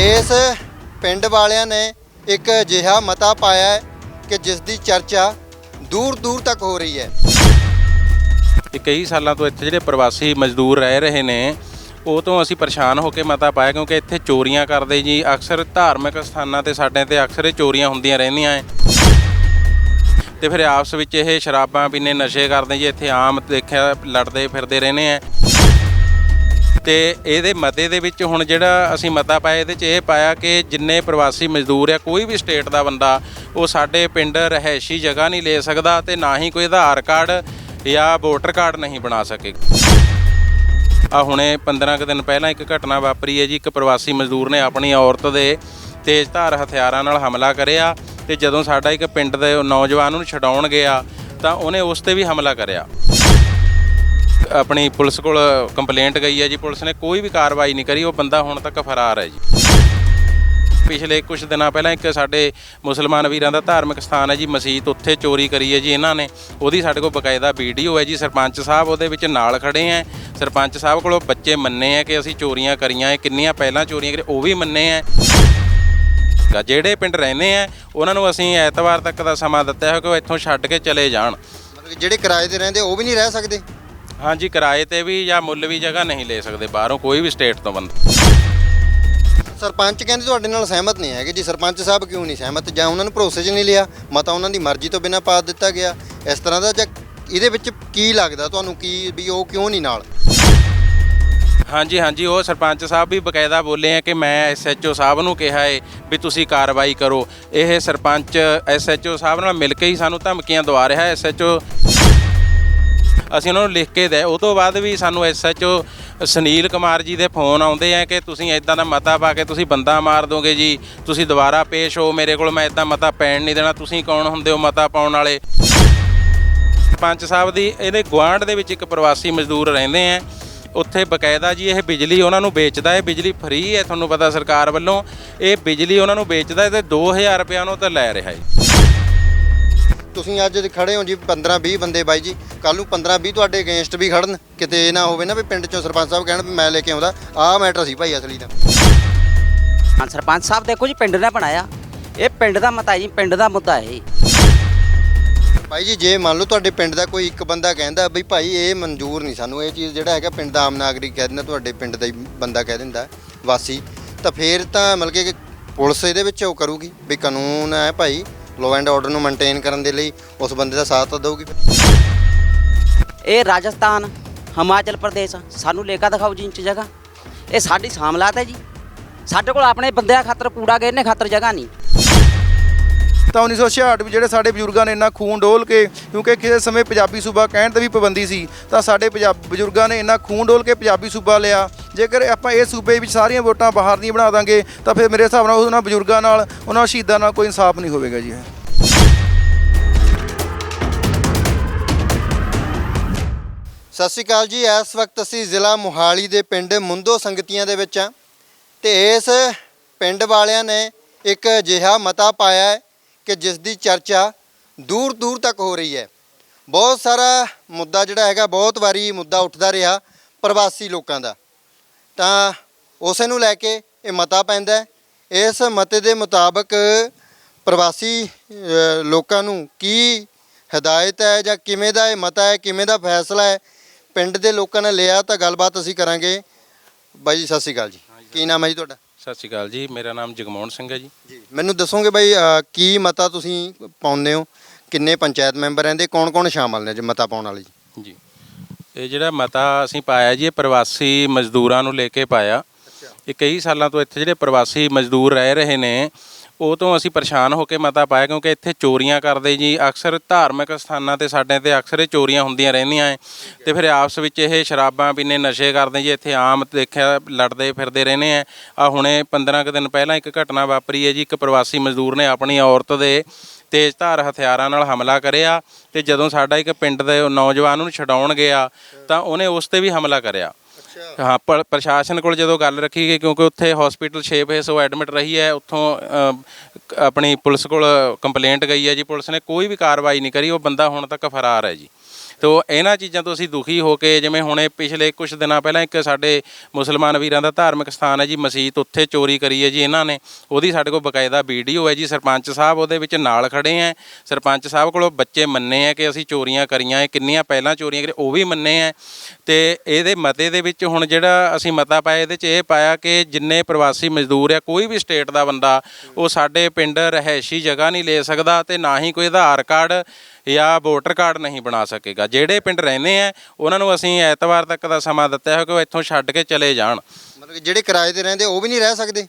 ਇਸ ਪਿੰਡ ਵਾਲਿਆਂ ਨੇ ਇੱਕ ਅਜਿਹਾ ਮਤਾ ਪਾਇਆ ਹੈ ਕਿ ਜਿਸ ਦੀ ਚਰਚਾ ਦੂਰ ਦੂਰ ਤੱਕ ਹੋ ਰਹੀ ਹੈ। ਕਿ ਕਈ ਸਾਲਾਂ ਤੋਂ ਇੱਥੇ ਜਿਹੜੇ ਪ੍ਰਵਾਸੀ ਮਜ਼ਦੂਰ ਰਹਿ ਰਹੇ ਨੇ, ਉਹ ਤੋਂ ਅਸੀਂ ਪਰੇਸ਼ਾਨ ਹੋ ਕੇ ਮਤਾ ਪਾਇਆ ਕਿਉਂਕਿ ਇੱਥੇ ਚੋਰੀਆਂ ਕਰਦੇ ਜੀ। ਅਕਸਰ ਧਾਰਮਿਕ ਸਥਾਨਾਂ ਤੇ ਸਾਡੇ ਤੇ ਅਕਸਰ ਇਹ ਚੋਰੀਆਂ ਹੁੰਦੀਆਂ ਰਹਿੰਦੀਆਂ ਐ। ਤੇ ਫਿਰ ਆਪਸ ਵਿੱਚ ਇਹ ਸ਼ਰਾਬਾਂ ਪੀਨੇ ਨਸ਼ੇ ਕਰਦੇ ਜੀ। ਇੱਥੇ ਆਮ ਦੇਖਿਆ, ਲੜਦੇ ਫਿਰਦੇ ਰਹਿੰਦੇ ਐ। ਤੇ ਇਹਦੇ ਮਤੇ ਦੇ ਵਿੱਚ ਹੁਣ ਜਿਹੜਾ ਅਸੀਂ ਮਤਾ ਪਾਇਆ, ਇਹਦੇ 'ਚ ਇਹ ਪਾਇਆ ਕਿ ਜਿੰਨੇ ਪ੍ਰਵਾਸੀ ਮਜ਼ਦੂਰ ਆ, ਕੋਈ ਵੀ ਸਟੇਟ ਦਾ ਬੰਦਾ, ਉਹ ਸਾਡੇ ਪਿੰਡ ਰਹਿائشੀ ਜਗ੍ਹਾ ਨਹੀਂ ਲੈ ਸਕਦਾ ਤੇ ਨਾ ਹੀ ਕੋਈ ਆਧਾਰ ਕਾਰਡ ਜਾਂ ਵੋਟਰ ਕਾਰਡ ਨਹੀਂ ਬਣਾ ਸਕੇਗਾ ਆ ਹੁਣੇ 15 ਕੁ ਦਿਨ ਪਹਿਲਾਂ ਇੱਕ ਘਟਨਾ ਵਾਪਰੀ ਹੈ ਜੀ, ਇੱਕ ਪ੍ਰਵਾਸੀ ਮਜ਼ਦੂਰ ਨੇ ਆਪਣੀ ਔਰਤ ਦੇ ਤੇਜ਼ਧਾਰ ਹਥਿਆਰਾਂ ਨਾਲ ਹਮਲਾ ਕਰਿਆ ਤੇ ਜਦੋਂ ਸਾਡਾ ਇੱਕ ਪਿੰਡ ਦੇ ਨੌਜਵਾਨ ਨੂੰ ਛਡਾਉਣ ਗਿਆ, ਤਾਂ ਉਹਨੇ ਉਸ ਤੇ ਵੀ ਹਮਲਾ ਕਰਿਆ। ਆਪਣੀ ਪੁਲਿਸ ਕੋਲ ਕੰਪਲੇਂਟ ਗਈ ਹੈ ਜੀ, ਪੁਲਿਸ ਨੇ ਕੋਈ ਵੀ ਕਾਰਵਾਈ ਨਹੀਂ ਕਰੀ, ਉਹ ਬੰਦਾ ਹੁਣ ਤੱਕ ਫਰਾਰ ਹੈ ਜੀ। ਪਿਛਲੇ ਕੁਝ ਦਿਨਾਂ ਪਹਿਲਾਂ ਇੱਕ ਸਾਡੇ ਮੁਸਲਮਾਨ ਵੀਰਾਂ ਦਾ ਧਾਰਮਿਕ ਸਥਾਨ ਹੈ ਜੀ, ਮਸਜਿਦ ਉੱਥੇ ਚੋਰੀ ਕਰੀ ਹੈ ਜੀ ਇਹਨਾਂ ਨੇ। ਉਹਦੀ ਸਾਡੇ ਕੋਲ ਬਕਾਇਦਾ ਵੀਡੀਓ ਹੈ ਜੀ, ਸਰਪੰਚ ਸਾਹਿਬ ਉਹਦੇ ਵਿੱਚ ਨਾਲ ਖੜੇ ਹੈ। ਸਰਪੰਚ ਸਾਹਿਬ ਕੋਲੋਂ ਬੱਚੇ ਮੰਨੇ ਆ ਕਿ ਅਸੀਂ ਚੋਰੀਆਂ ਕਰੀਆਂ, ਇਹ ਕਿੰਨੀਆਂ ਪਹਿਲਾਂ ਚੋਰੀਆਂ ਕਰੀ ਉਹ ਵੀ ਮੰਨੇ ਆ ਗਾ ਜਿਹੜੇ ਪਿੰਡ ਰਹਿੰਦੇ ਆ ਉਹਨਾਂ ਨੂੰ ਅਸੀਂ ਐਤਵਾਰ ਤੱਕ ਦਾ ਸਮਾਂ ਦਿੱਤਾ ਹੈ ਕਿ ਉਹ ਇੱਥੋਂ ਛੱਡ ਕੇ ਚਲੇ ਜਾਣ। ਜਿਹੜੇ ਕਿਰਾਏ ਤੇ ਰਹਿੰਦੇ, ਉਹ ਵੀ ਨਹੀਂ ਰਹਿ ਸਕਦੇ? ਹਾਂਜੀ ਕਿਰਾਏ ਤੇ ਵੀ ਜਾਂ ਮੁੱਲ ਵੀ ਜਗ੍ਹਾ ਨਹੀਂ ਲੈ ਸਕਦੇ ਬਾਹਰੋਂ ਕੋਈ ਵੀ ਸਟੇਟ ਤੋਂ ਬੰਦਾ। ਸਰਪੰਚ ਕਹਿੰਦੇ ਤੁਹਾਡੇ ਨਾਲ ਸਹਿਮਤ ਨਹੀਂ ਹੈਗੇ ਜੀ। ਸਰਪੰਚ ਸਾਹਿਬ ਕਿਉਂ ਨਹੀਂ ਸਹਿਮਤ? ਜਾਂ ਉਹਨਾਂ ਨੂੰ ਭਰੋਸੇ 'ਚ ਨਹੀਂ ਲਿਆ? ਮਤਾ ਉਹਨਾਂ ਦੀ ਮਰਜ਼ੀ ਤੋਂ ਬਿਨਾਂ ਪਾ ਦਿੱਤਾ ਗਿਆ। ਇਸ ਤਰ੍ਹਾਂ ਦਾ ਜਾਂ ਇਹਦੇ ਵਿੱਚ ਕੀ ਲੱਗਦਾ ਤੁਹਾਨੂੰ? ਕੀ ਵੀ ਉਹ ਕਿਉਂ ਨਹੀਂ ਨਾਲ? ਹਾਂਜੀ ਹਾਂਜੀ ਉਹ ਸਰਪੰਚ ਸਾਹਿਬ ਵੀ ਬਕਾਇਦਾ ਬੋਲੇ ਆ ਕਿ ਮੈਂ ਐਸਐਚਓ ਸਾਹਿਬ ਨੂੰ ਕਿਹਾ ਏ ਵੀ ਤੁਸੀਂ ਕਾਰਵਾਈ ਕਰੋ। ਇਹ ਸਰਪੰਚ ਐਸਐਚਓ ਸਾਹਿਬ ਨਾਲ ਮਿਲ ਕੇ ਹੀ ਸਾਨੂੰ ਧਮਕੀਆਂ ਦਵਾ ਰਿਹਾ। ਐਸਐਚਓ ਅਸੀਂ ਉਹਨਾਂ ਨੂੰ ਲਿਖ ਕੇ ਦੇ ਉਹ ਤੋਂ ਬਾਅਦ ਵੀ ਸਾਨੂੰ ਐਸਐਚਓ ਸੁਨੀਲ ਕੁਮਾਰ ਜੀ ਦੇ ਫੋਨ ਆਉਂਦੇ ਆ ਕਿ ਤੁਸੀਂ ਇਦਾਂ ਦਾ ਮਤਾ ਪਾ ਕੇ ਤੁਸੀਂ ਬੰਦਾ ਮਾਰ ਦੋਗੇ ਜੀ, ਤੁਸੀਂ ਦੁਬਾਰਾ ਪੇਸ਼ ਹੋ, ਮੇਰੇ ਕੋਲ ਮੈਂ ਇਦਾਂ ਮਤਾ ਪੈਣ ਨਹੀਂ ਦੇਣਾ, ਤੁਸੀਂ ਕੌਣ ਹੁੰਦੇ ਹੋ ਮਤਾ ਪਾਉਣ ਵਾਲੇ? ਸਰਪੰਚ ਸਾਹਿਬ ਦੀ ਇਹਦੇ ਗੁਆਂਢ ਦੇ ਵਿੱਚ ਇੱਕ ਪ੍ਰਵਾਸੀ ਮਜ਼ਦੂਰ ਰਹਿੰਦੇ ਆ। ਉੱਥੇ ਬਕਾਇਦਾ ਜੀ ਇਹ ਬਿਜਲੀ ਉਹਨਾਂ ਨੂੰ ਵੇਚਦਾ ਹੈ ਬਿਜਲੀ ਫ੍ਰੀ ਹੈ, ਤੁਹਾਨੂੰ ਪਤਾ ਸਰਕਾਰ ਵੱਲੋਂ। ਇਹ ਬਿਜਲੀ ਉਹਨਾਂ ਨੂੰ ਵੇਚਦਾ ਹੈ ਤੇ 2000 ਰੁਪਏ ਉਹਨੂੰ ਤਾਂ ਲੈ ਰਿਹਾ ਹੈ ਤੁਸੀਂ ਅੱਜ ਖੜੇ ਹੋ ਜੀ 15 20 ਬੰਦੇ ਬਾਈ ਜੀ ਕੱਲ ਨੂੰ 15 20 ਤੁਹਾਡੇ ਅਗੇਂਸਟ ਵੀ ਖੜਨ ਕਿਤੇ ਇਹ ਨਾ ਹੋਵੇ ਨਾ ਵੀ ਪਿੰਡ ਚੋਂ ਸਰਪੰਚ ਸਾਹਿਬ ਕਹਿਣ ਵੀ ਮੈਂ ਲੈ ਕੇ ਆਉਂਦਾ ਆਹ ਮੈਟਰ ਸੀ ਭਾਈ ਅਸਲੀ ਦਾ। ਹਾਂ ਸਰਪੰਚ ਸਾਹਿਬ ਦੇਖੋ ਜੀ ਪਿੰਡ ਨੇ ਬਣਾਇਆ। ਇਹ ਪਿੰਡ ਦਾ ਮਤਾ ਜੀ ਪਿੰਡ ਦਾ ਮੁੱਦਾ ਹੈ। ਭਾਈ ਜੀ ਜੇ ਮੰਨ ਲਓ ਤੁਹਾਡੇ ਪਿੰਡ ਦਾ ਕੋਈ ਇੱਕ ਬੰਦਾ ਕਹਿੰਦਾ ਬਈ ਭਾਈ ਇਹ ਮਨਜ਼ੂਰ ਨਹੀਂ ਸਾਨੂੰ ਇਹ ਚੀਜ਼ ਜਿਹੜਾ ਹੈਗਾ ਪਿੰਡ ਦਾ ਆਮ ਨਾਗਰਿਕ ਕਹਿ ਦਿੰਦਾ ਤੁਹਾਡੇ ਪਿੰਡ ਦਾ ਹੀ ਬੰਦਾ ਕਹਿ ਦਿੰਦਾ ਵਾਸੀ। ਤਾਂ ਫੇਰ ਤਾਂ ਮਤਲਬ ਕਿ ਪੁਲਿਸ ਇਹਦੇ ਵਿੱਚ ਉਹ ਕਰੂਗੀ ਵੀ ਕਾਨੂੰਨ ਹੈ ਭਾਈ ਲੋ ਐਂਡ ਆਰਡਰ ਨੂੰ ਮੇਨਟੇਨ ਕਰਨ ਦੇ ਲਈ ਉਸ ਬੰਦੇ ਦਾ ਸਾਥ ਤਾਂ ਦਊਗੀ ਇਹ ਰਾਜਸਥਾਨ ਹਿਮਾਚਲ ਪ੍ਰਦੇਸ਼ ਸਾਨੂੰ ਲੇਖਾ ਦਿਖਾਓ ਜੀ ਇੰਚ ਜਗ੍ਹਾ। ਇਹ ਸਾਡੀ ਸਾਮਲਾਤ ਹੈ ਜੀ। ਸਾਡੇ ਕੋਲ ਆਪਣੇ ਬੰਦਿਆਂ ਖਾਤਰ ਕੂੜਾ ਗੇਰਨੇ ਖਾਤਰ ਜਗ੍ਹਾ ਨਹੀਂ। ਤਾਂ 1966 ਵਿੱਚ ਜਿਹੜੇ ਸਾਡੇ ਬਜ਼ੁਰਗਾਂ ਨੇ ਇੰਨਾ ਖੂਨ ਡੋਲ ਕੇ ਕਿਉਂਕਿ ਕਿਸੇ ਸਮੇਂ ਪੰਜਾਬੀ ਸੂਬਾ ਕਹਿਣ ਤੇ ਵੀ ਪਾਬੰਦੀ ਸੀ ਤਾਂ ਸਾਡੇ ਪੰਜਾਬ ਬਜ਼ੁਰਗਾਂ ਨੇ ਇੰਨਾ ਖੂਨ ਡੋਲ ਕੇ ਪੰਜਾਬੀ ਸੂਬਾ ਲਿਆ। ਜੇਕਰ ਆਪਾਂ ਇਹ ਸੂਬੇ ਵਿੱਚ ਸਾਰੀਆਂ ਵੋਟਾਂ ਬਾਹਰ ਦੀਆਂ ਬਣਾ ਦਾਂਗੇ, ਤਾਂ ਫਿਰ ਮੇਰੇ ਹਿਸਾਬ ਨਾਲ ਉਹਨਾਂ ਬਜ਼ੁਰਗਾਂ ਨਾਲ, ਉਹਨਾਂ ਸ਼ਹੀਦਾਂ ਨਾਲ ਕੋਈ ਇਨਸਾਫ ਨਹੀਂ ਹੋਵੇਗਾ ਜੀ ਸਤਿ ਸ਼੍ਰੀ ਅਕਾਲ ਜੀ, ਇਸ ਵਕਤ ਅਸੀਂ ਜ਼ਿਲ੍ਹਾ ਮੁਹਾਲੀ ਦੇ ਪਿੰਡ ਮੁੰਦੋ ਸੰਗਤੀਆਂ ਦੇ ਵਿੱਚ ਆ ਤੇ ਇਸ ਪਿੰਡ ਵਾਲਿਆਂ ਨੇ ਇੱਕ ਅਜਿਹਾ ਮਤਾ ਪਾਇਆ ਹੈ ਕਿ ਜਿਸ ਦੀ ਚਰਚਾ ਦੂਰ ਦੂਰ ਤੱਕ ਹੋ ਰਹੀ ਹੈ। ਬਹੁਤ ਸਾਰਾ ਮੁੱਦਾ ਜਿਹੜਾ ਹੈਗਾ, ਬਹੁਤ ਵਾਰੀ ਮੁੱਦਾ ਉੱਠਦਾ ਰਿਹਾ ਪ੍ਰਵਾਸੀ ਲੋਕਾਂ ਦਾ। ਤਾਂ ਉਸੇ ਨੂੰ ਲੈ ਕੇ ਇਹ ਮਤਾ ਪੈਂਦਾ ਇਸ ਮਤੇ ਦੇ ਮੁਤਾਬਕ ਪ੍ਰਵਾਸੀ ਲੋਕਾਂ ਨੂੰ ਕੀ ਹਦਾਇਤ ਹੈ ਜਾਂ ਕਿਵੇਂ ਦਾ ਇਹ ਮਤਾ ਹੈ ਕਿਵੇਂ ਦਾ ਫੈਸਲਾ ਹੈ ਪਿੰਡ ਦੇ ਲੋਕਾਂ ਨੇ ਲਿਆ ਤਾਂ ਗੱਲਬਾਤ ਅਸੀਂ ਕਰਾਂਗੇ। ਬਾਈ ਜੀ ਸਤਿ ਸ਼੍ਰੀ ਅਕਾਲ ਜੀ। ਕੀ ਨਾਮ ਹੈ ਜੀ ਤੁਹਾਡਾ? ਸਤਿ ਸ਼੍ਰੀ ਅਕਾਲ ਜੀ ਮੇਰਾ ਨਾਮ ਜਗਮੋਹਨ ਸਿੰਘ ਹੈ ਜੀ। ਜੀ ਮੈਨੂੰ ਦੱਸੋਗੇ ਬਾਈ ਕੀ ਮਤਾ ਤੁਸੀਂ ਪਾਉਂਦੇ ਹੋ? ਕਿੰਨੇ ਪੰਚਾਇਤ ਮੈਂਬਰ ਰਹਿੰਦੇ? ਕੌਣ ਕੌਣ ਸ਼ਾਮਲ ਨੇ ਜੀ ਮਤਾ ਪਾਉਣ ਵਾਲੇ ਜੀ? ਜੀ। ਇਹ ਜਿਹੜਾ ਮਤਾ ਅਸੀਂ ਪਾਇਆ ਜੀ ਇਹ ਪ੍ਰਵਾਸੀ ਮਜ਼ਦੂਰਾਂ ਨੂੰ ਲੈ ਕੇ ਪਾਇਆ। ਇਹ ਕਈ ਸਾਲਾਂ ਤੋਂ ਇੱਥੇ ਜਿਹੜੇ ਪ੍ਰਵਾਸੀ ਮਜ਼ਦੂਰ ਰਹਿ ਰਹੇ ਨੇ ਉਹ ਤੋਂ ਅਸੀਂ ਪਰੇਸ਼ਾਨ ਹੋ ਕੇ ਮਤਾ ਪਾਇਆ ਕਿਉਂਕਿ ਇੱਥੇ ਚੋਰੀਆਂ ਕਰਦੇ ਜੀ, ਅਕਸਰ ਧਾਰਮਿਕ ਸਥਾਨਾਂ ਤੇ ਸਾਡੇ ਤੇ ਅਕਸਰ ਇਹ ਚੋਰੀਆਂ ਹੁੰਦੀਆਂ ਰਹਿੰਦੀਆਂ ਐ। ਤੇ ਫਿਰ ਆਪਸ ਵਿੱਚ ਇਹ ਸ਼ਰਾਬਾਂ ਪੀਨੇ ਨਸ਼ੇ ਕਰਦੇ ਜੀ, ਇੱਥੇ ਆਮ ਦੇਖਿਆ ਲੜਦੇ ਫਿਰਦੇ ਰਹਿੰਦੇ ਆ ਆ ਹੁਣੇ 15 ਕੁ ਦਿਨ ਪਹਿਲਾਂ ਇੱਕ ਘਟਨਾ ਵਾਪਰੀ ਹੈ ਜੀ, ਇੱਕ ਪ੍ਰਵਾਸੀ ਮਜ਼ਦੂਰ ਨੇ ਆਪਣੀ ਔਰਤ ਦੇ ਤੇਜ਼ਧਾਰ ਹਥਿਆਰਾਂ ਨਾਲ ਹਮਲਾ ਕਰਿਆ ਤੇ ਜਦੋਂ ਸਾਡਾ ਇੱਕ ਪਿੰਡ ਦੇ ਨੌਜਵਾਨ ਨੂੰ ਛਡਾਉਣ ਗਿਆ ਤਾਂ ਉਹਨੇ ਉਸ ਤੇ ਵੀ ਹਮਲਾ ਕਰਿਆ। ਹਾਂ ਪ- ਪ੍ਰਸ਼ਾਸਨ ਕੋਲ ਜਦੋਂ ਗੱਲ ਰੱਖੀ ਗਈ ਕਿਉਂਕਿ ਉੱਥੇ ਹਸਪੀਟਲ 6 ਫੇਸ ਉਹ ਐਡਮਿਟ ਰਹੀ ਹੈ ਉੱਥੋਂ ਅ, ਕ- ਆਪਣੀ ਪੁਲਿਸ ਕੋਲ ਕੰਪਲੇਂਟ ਗਈ ਹੈ ਜੀ। ਪੁਲਿਸ ਨੇ ਕੋਈ ਵੀ ਕਾਰਵਾਈ ਨਹੀਂ ਕਰੀ ਉਹ ਬੰਦਾ ਹੁਣ ਤੱਕ ਫਰਾਰ ਹੈ ਜੀ। ਤੋ ਇਹਨਾਂ ਚੀਜ਼ਾਂ ਤੋਂ ਅਸੀਂ ਦੁਖੀ ਹੋ ਕੇ ਜਿਵੇਂ ਹੁਣੇ ਪਿਛਲੇ ਕੁਝ ਦਿਨਾਂ ਪਹਿਲਾਂ ਇੱਕ ਸਾਡੇ ਮੁਸਲਮਾਨ ਵੀਰਾਂ ਦਾ ਧਾਰਮਿਕ ਸਥਾਨ ਹੈ ਜੀ ਮਸਜਿਦ ਉੱਥੇ ਚੋਰੀ ਕਰੀ ਹੈ ਜੀ ਇਹਨਾਂ ਨੇ। ਉਹਦੀ ਸਾਡੇ ਕੋਲ ਬਕਾਇਦਾ ਵੀਡੀਓ ਹੈ ਜੀ, ਸਰਪੰਚ ਸਾਹਿਬ ਉਹਦੇ ਵਿੱਚ ਨਾਲ ਖੜੇ ਹੈ। ਸਰਪੰਚ ਸਾਹਿਬ ਕੋਲੋਂ ਬੱਚੇ ਮੰਨੇ ਆ ਕਿ ਅਸੀਂ ਚੋਰੀਆਂ ਕਰੀਆਂ ਕਿੰਨੀਆਂ ਪਹਿਲਾਂ ਚੋਰੀਆਂ ਕਰੀ ਉਹ ਵੀ ਮੰਨੇ ਆ ਤੇ ਇਹਦੇ ਮਤੇ ਦੇ ਵਿੱਚ ਹੁਣ ਜਿਹੜਾ ਅਸੀਂ ਮਤਾ ਪਾਇਆ, ਇਹਦੇ 'ਚ ਇਹ ਪਾਇਆ ਕਿ ਜਿੰਨੇ ਪ੍ਰਵਾਸੀ ਮਜ਼ਦੂਰ ਆ, ਕੋਈ ਵੀ ਸਟੇਟ ਦਾ ਬੰਦਾ, ਉਹ ਸਾਡੇ ਪਿੰਡ ਰਹਿਸ਼ੀ ਜਗ੍ਹਾ ਨਹੀਂ ਲੈ ਸਕਦਾ ਤੇ ਨਾ ਹੀ ਕੋਈ ਆਧਾਰ ਕਾਰਡ ਜਾਂ ਵੋਟਰ ਕਾਰਡ ਨਹੀਂ ਬਣਾ ਸਕੇਗਾ। ਜਿਹੜੇ ਪਿੰਡ ਰਹਿੰਦੇ ਆ ਉਹਨਾਂ ਨੂੰ ਅਸੀਂ ਐਤਵਾਰ ਤੱਕ ਦਾ ਸਮਾਂ ਦਿੱਤਾ ਹੈ ਕਿ ਉਹ ਇੱਥੋਂ ਛੱਡ ਕੇ ਚਲੇ ਜਾਣ। ਮਤਲਬ ਕਿ ਜਿਹੜੇ ਕਿਰਾਏ ਤੇ ਰਹਿੰਦੇ ਉਹ ਵੀ ਨਹੀਂ ਰਹਿ ਸਕਦੇ?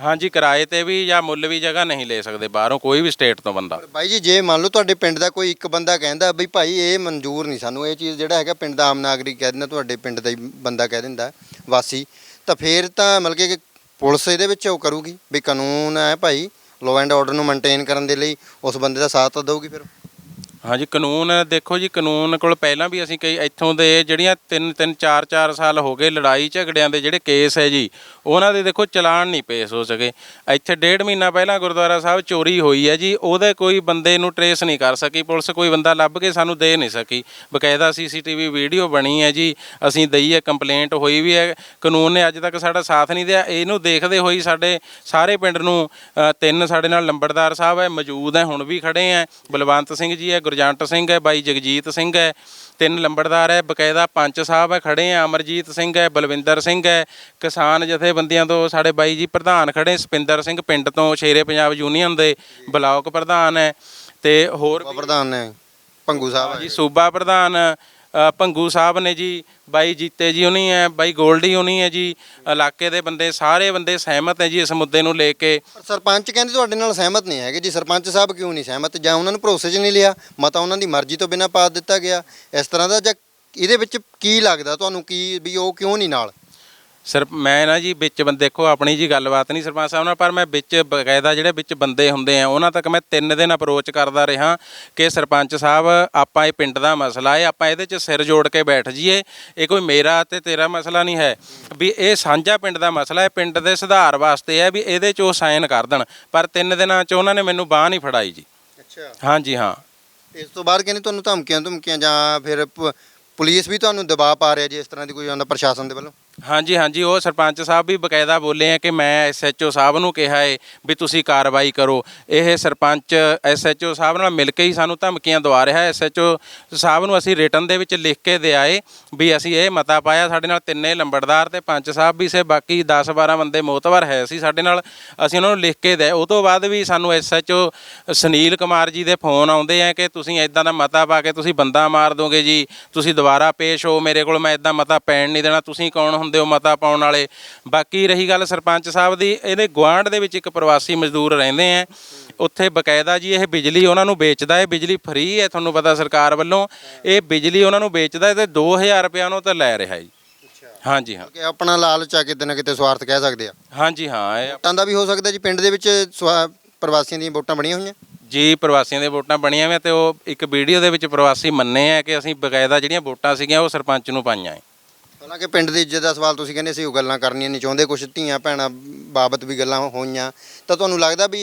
ਹਾਂਜੀ ਕਿਰਾਏ ਤੇ ਵੀ ਜਾਂ ਮੁੱਲ ਵੀ ਜਗ੍ਹਾ ਨਹੀਂ ਲੈ ਸਕਦੇ ਬਾਹਰੋਂ ਕੋਈ ਵੀ ਸਟੇਟ ਤੋਂ ਬੰਦਾ। ਬਾਈ ਜੀ ਜੇ ਮੰਨ ਲਓ ਤੁਹਾਡੇ ਪਿੰਡ ਦਾ ਕੋਈ ਇੱਕ ਬੰਦਾ ਕਹਿੰਦਾ ਬਈ ਭਾਈ ਇਹ ਮਨਜ਼ੂਰ ਨਹੀਂ ਸਾਨੂੰ ਇਹ ਚੀਜ਼ ਜਿਹੜਾ ਹੈਗਾ ਪਿੰਡ ਦਾ ਆਮ ਨਾਗਰਿਕ ਕਹਿ ਦਿੰਦਾ ਤੁਹਾਡੇ ਪਿੰਡ ਦਾ ਹੀ ਬੰਦਾ ਕਹਿ ਦਿੰਦਾ ਵਾਸੀ ਤਾਂ ਫੇਰ ਤਾਂ ਮਤਲਬ ਕਿ ਪੁਲਿਸ ਇਹਦੇ ਵਿੱਚ ਉਹ ਕਰੂਗੀ ਵੀ ਕਾਨੂੰਨ ਹੈ ਭਾਈ ਲਾਅ ਐਂਡ ਆਰਡਰ ਨੂੰ ਮੇਨਟੇਨ ਕਰਨ ਦੇ ਲਈ ਉਸ ਬੰਦੇ ਦਾ ਸਾਥ ਤਾਂ ਦਊਗੀ ਫਿਰ। ਹਾਂਜੀ, ਕਾਨੂੰਨ ਦੇਖੋ ਜੀ, ਕਾਨੂੰਨ ਕੋਲ ਪਹਿਲਾਂ ਵੀ ਅਸੀਂ ਕਈ ਇੱਥੋਂ ਦੇ ਜਿਹੜੀਆਂ ਤਿੰਨ ਤਿੰਨ, ਚਾਰ ਚਾਰ ਸਾਲ ਹੋ ਗਏ ਲੜਾਈ ਝਗੜਿਆਂ ਦੇ ਜਿਹੜੇ ਕੇਸ ਹੈ ਜੀ, ਉਹਨਾਂ ਦੇ ਦੇਖੋ ਚਲਾਨ ਨਹੀਂ ਪੇਸ਼ ਹੋ ਸਕੇ। ਇੱਥੇ ਡੇਢ ਮਹੀਨਾ ਪਹਿਲਾਂ ਗੁਰਦੁਆਰਾ ਸਾਹਿਬ ਚੋਰੀ ਹੋਈ ਹੈ ਜੀ, ਉਹਦੇ ਕੋਈ ਬੰਦੇ ਨੂੰ ਟਰੇਸ ਨਹੀਂ ਕਰ ਸਕੀ, ਪੁਲਿਸ ਕੋਈ ਬੰਦਾ ਲੱਭ ਕੇ ਸਾਨੂੰ ਦੇ ਨਹੀਂ ਸਕੀ। ਬਕਾਇਦਾ ਸੀਸੀਟੀਵੀ ਵੀਡੀਓ ਬਣੀ ਹੈ ਜੀ, ਅਸੀਂ ਦਈ ਹੈ, ਕੰਪਲੇਂਟ ਹੋਈ ਵੀ ਹੈ, ਕਾਨੂੰਨ ਨੇ ਅੱਜ ਤੱਕ ਸਾਡਾ ਸਾਥ ਨਹੀਂ ਦਿਆ। ਇਹਨੂੰ ਦੇਖਦੇ ਹੋਈ ਸਾਡੇ ਸਾਰੇ ਪਿੰਡ ਨੂੰ ਤਿੰਨ ਸਾਡੇ ਨਾਲ ਲੰਬੜਦਾਰ ਸਾਹਿਬ ਹੈ, ਮੌਜੂਦ ਹੈ, ਹੁਣ ਵੀ ਖੜੇ ਹੈ, ਬਲਵੰਤ ਸਿੰਘ ਜੀ ਹੈ ਗੁਰਜੰਟ ਸਿੰਘ ਹੈ ਬਾਈ ਜਗਜੀਤ ਸਿੰਘ ਹੈ ਤਿੰਨ ਲੰਬੜਦਾਰ ਹੈ ਬਕਾਇਦਾ ਪੰਚ ਸਾਹਿਬ ਹੈ ਖੜੇ ਆ ਅਮਰਜੀਤ ਸਿੰਘ ਹੈ ਬਲਵਿੰਦਰ ਸਿੰਘ ਹੈ ਕਿਸਾਨ ਜਥੇਬੰਦੀਆਂ ਤੋਂ ਸਾਡੇ ਬਾਈ ਜੀ ਪ੍ਰਧਾਨ ਖੜੇ ਸਪਿੰਦਰ ਸਿੰਘ ਪਿੰਡ ਤੋਂ ਸ਼ੇਰੇ ਪੰਜਾਬ ਯੂਨੀਅਨ ਦੇ ਬਲਾਕ ਪ੍ਰਧਾਨ ਹੈ ਤੇ ਹੋਰ ਪ੍ਰਧਾਨ ਨੇ ਭੰਗੂ ਸਾਹਿਬ ਜੀ ਹੈ। ਸੂਬਾ ਪ੍ਰਧਾਨ ਭੰਗੂ ਸਾਹਿਬ ਨੇ ਜੀ, ਬਾਈ ਜੀਤੇ ਜੀ ਹੁਣੀ ਹੈ, ਬਾਈ ਗੋਲਡੀ ਹੁਣੀ ਹੈ ਜੀ, ਇਲਾਕੇ ਦੇ ਬੰਦੇ, ਸਾਰੇ ਬੰਦੇ ਸਹਿਮਤ ਹੈ ਜੀ ਇਸ ਮੁੱਦੇ ਨੂੰ ਲੈ ਕੇ। ਪਰ ਸਰਪੰਚ ਕਹਿੰਦੇ ਤੁਹਾਡੇ ਨਾਲ ਸਹਿਮਤ ਨਹੀਂ ਹੈਗੇ ਜੀ, ਸਰਪੰਚ ਸਾਹਿਬ ਕਿਉਂ ਨਹੀਂ ਸਹਿਮਤ? ਜਾਂ ਉਹਨਾਂ ਨੂੰ ਭਰੋਸੇ 'ਚ ਨਹੀਂ ਲਿਆ? ਮਤਾ ਉਹਨਾਂ ਦੀ ਮਰਜ਼ੀ ਤੋਂ ਬਿਨਾਂ ਪਾ ਦਿੱਤਾ ਗਿਆ। ਇਸ ਤਰ੍ਹਾਂ ਦਾ ਜਾਂ ਇਹਦੇ ਵਿੱਚ ਕੀ ਲੱਗਦਾ ਤੁਹਾਨੂੰ, ਕੀ ਵੀ ਉਹ ਕਿਉਂ ਨਹੀਂ ਨਾਲ? ਸਰ ਮੈਂ ਨਾ ਜੀ ਵਿੱਚ ਬੰਦੇ ਦੇਖੋ ਆਪਣੀ ਜੀ ਗੱਲਬਾਤ ਨਹੀਂ ਸਰਪੰਚ ਸਾਹਿਬ ਨਾਲ ਪਰ ਮੈਂ ਵਿੱਚ ਬਕਾਇਦਾ ਜਿਹੜੇ ਵਿੱਚ ਬੰਦੇ ਹੁੰਦੇ ਆ ਉਹਨਾਂ ਤੱਕ ਮੈਂ ਤਿੰਨ ਦਿਨ ਅਪਰੋਚ ਕਰਦਾ ਰਿਹਾ ਕਿ ਸਰਪੰਚ ਸਾਹਿਬ ਆਪਾਂ ਇਹ ਪਿੰਡ ਦਾ ਮਸਲਾ ਹੈ ਆਪਾਂ ਇਹਦੇ 'ਚ ਸਿਰ ਜੋੜ ਕੇ ਬੈਠ ਜਾਈਏ। ਇਹ ਕੋਈ ਮੇਰਾ ਤੇ ਤੇਰਾ ਮਸਲਾ ਨਹੀਂ ਹੈ। ਵੀ ਇਹ ਸਾਂਝਾ ਪਿੰਡ ਦਾ ਮਸਲਾ ਹੈ ਪਿੰਡ ਦੇ ਸੁਧਾਰ ਵਾਸਤੇ ਹੈ ਵੀ ਇਹਦੇ 'ਚ ਉਹ ਸਾਈਨ ਕਰ ਦੇਣ। ਪਰ ਤਿੰਨ ਦਿਨਾਂ 'ਚ ਉਹਨਾਂ ਨੇ ਮੈਨੂੰ ਬਾਹ ਨਹੀਂ ਫੜਾਈ ਜੀ। ਅੱਛਾ। ਹਾਂਜੀ ਹਾਂ। ਇਸ ਤੋਂ ਬਾਅਦ ਕਹਿੰਦੇ ਤੁਹਾਨੂੰ ਧਮਕੀਆਂ ਧਮਕੀਆਂ ਜਾਂ ਫਿਰ ਪੁਲਿਸ ਵੀ ਤੁਹਾਨੂੰ ਦਬਾਅ ਪਾ ਰਿਹਾ ਜੀ ਇਸ ਤਰ੍ਹਾਂ ਦੀ ਕੋਈ ਆਉਂਦਾ ਪ੍ਰਸ਼ਾਸਨ ਦੇ ਵੱਲੋਂ? ਹਾਂਜੀ ਹਾਂਜੀ, ਉਹ ਸਰਪੰਚ ਸਾਹਿਬ ਵੀ ਬਕਾਇਦਾ ਬੋਲੇ ਆ ਕਿ ਮੈਂ ਐਸਐਚਓ ਸਾਹਿਬ ਨੂੰ ਕਿਹਾ ਏ ਵੀ ਤੁਸੀਂ ਕਾਰਵਾਈ ਕਰੋ। ਇਹ ਸਰਪੰਚ ਐਸਐਚਓ ਸਾਹਿਬ ਨਾਲ ਮਿਲ ਕੇ ਹੀ ਸਾਨੂੰ ਧਮਕੀਆਂ ਦਵਾ ਰਿਹਾ। ਹੈ ਐਸਐਚਓ ਸਾਹਿਬ ਨੂੰ ਅਸੀਂ ਰਿਟਨ ਦੇ ਵਿੱਚ ਲਿਖ ਕੇ ਦੇ ਆਏ ਵੀ ਅਸੀਂ ਇਹ ਮਤਾ ਪਾਇਆ। ਸਾਡੇ ਨਾਲ ਤਿੰਨੇ ਲੰਬੜਦਾਰ ਤੇ ਪੰਚ ਸਾਹਿਬ ਵੀ ਸੇ, ਬਾਕੀ 10 12 ਬੰਦੇ ਮੋਤਵਰ ਹੈ ਸੀ ਸਾਡੇ ਨਾਲ। ਅਸੀਂ ਉਹਨਾਂ ਨੂੰ ਲਿਖ ਕੇ ਦੇ ਉਹ ਤੋਂ ਬਾਅਦ ਵੀ ਸਾਨੂੰ ਐਸਐਚਓ ਸੁਨੀਲ ਕੁਮਾਰ ਜੀ ਦੇ ਫੋਨ ਆਉਂਦੇ ਆ ਕਿ ਤੁਸੀਂ ਇਦਾਂ ਦਾ ਮਤਾ ਪਾ ਕੇ ਤੁਸੀਂ ਬੰਦਾ ਮਾਰ ਦੋਗੇ ਜੀ। ਤੁਸੀਂ ਦੁਬਾਰਾ ਪੇਸ਼ ਹੋ ਮੇਰੇ ਕੋਲ, ਮੈਂ ਇਦਾਂ ਮਤਾ ਪੈਣ ਨਹੀਂ ਦੇਣਾ। ਤੁਸੀਂ ਕੌਣ ਹੁੰਦੇ ਹੋ ਮਤਾ ਪਾਉਣ ਵਾਲੇ। ਬਾਕੀ ਰਹੀ ਗੱਲ ਸਰਪੰਚ ਸਾਹਿਬ ਦੀ ਇਹਦੇ ਗੁਆਂਢ ਦੇ ਵਿੱਚ ਇੱਕ ਪ੍ਰਵਾਸੀ ਮਜ਼ਦੂਰ ਰਹਿੰਦੇ ਆ। ਉੱਥੇ ਬਕਾਇਦਾ ਜੀ ਇਹ ਬਿਜਲੀ ਉਹਨਾਂ ਨੂੰ ਵੇਚਦਾ ਹੈ ਬਿਜਲੀ ਫ੍ਰੀ ਹੈ ਤੁਹਾਨੂੰ ਪਤਾ ਸਰਕਾਰ ਵੱਲੋਂ। ਇਹ ਬਿਜਲੀ ਉਹਨਾਂ ਨੂੰ ਵੇਚਦਾ ਹੈ ਤੇ 2000 ਰੁਪਏ ਉਹਨੂੰ ਤਾਂ ਲੈ ਰਿਹਾ ਜੀ। ਹਾਂਜੀ ਹਾਂ। ਕਿ ਆਪਣਾ ਲਾਲਚ ਆ ਕਿਤੇ ਨਾ ਕਿਤੇ ਸਵਾਰਥ ਕਹਿ ਸਕਦੇ ਆ। ਹਾਂਜੀ ਹਾਂ ਇਹ ਵੋਟਾਂ ਦਾ ਵੀ ਹੋ ਸਕਦਾ ਜੀ ਪਿੰਡ ਦੇ ਵਿੱਚ ਸਵਾ- ਪ੍ਰਵਾਸੀਆਂ ਦੀਆਂ ਵੋਟਾਂ ਬਣੀਆਂ ਹੋਈਆਂ। ਜੀ ਪ੍ਰਵਾਸੀਆਂ ਦੇ ਵੋਟਾਂ ਬਣੀਆਂ ਹੋਈਆਂ ਤੇ ਉਹ ਇੱਕ ਵੀਡੀਓ ਦੇ ਵਿੱਚ ਪ੍ਰਵਾਸੀ ਮੰਨੇ ਆ ਕਿ ਅਸੀਂ ਬਕਾਇਦਾ ਜਿਹੜੀਆਂ ਵੋਟਾਂ ਸੀਗੀਆਂ ਉਹ ਸਰਪੰਚ ਨੂੰ ਪਾਈਆਂ ਹੈ ਹਾਲਾਂਕਿ ਪਿੰਡ ਦੀ ਇੱਜ਼ਤ ਦਾ ਸਵਾਲ ਤੁਸੀਂ ਕਹਿੰਦੇ ਸੀ, ਉਹ ਗੱਲਾਂ ਕਰਨੀਆਂ ਨਹੀਂ ਚਾਹੁੰਦੇ, ਕੁਛ ਧੀਆਂ ਭੈਣਾਂ ਬਾਬਤ ਵੀ ਗੱਲਾਂ ਹੋਈਆਂ। ਤਾਂ ਤੁਹਾਨੂੰ ਲੱਗਦਾ ਵੀ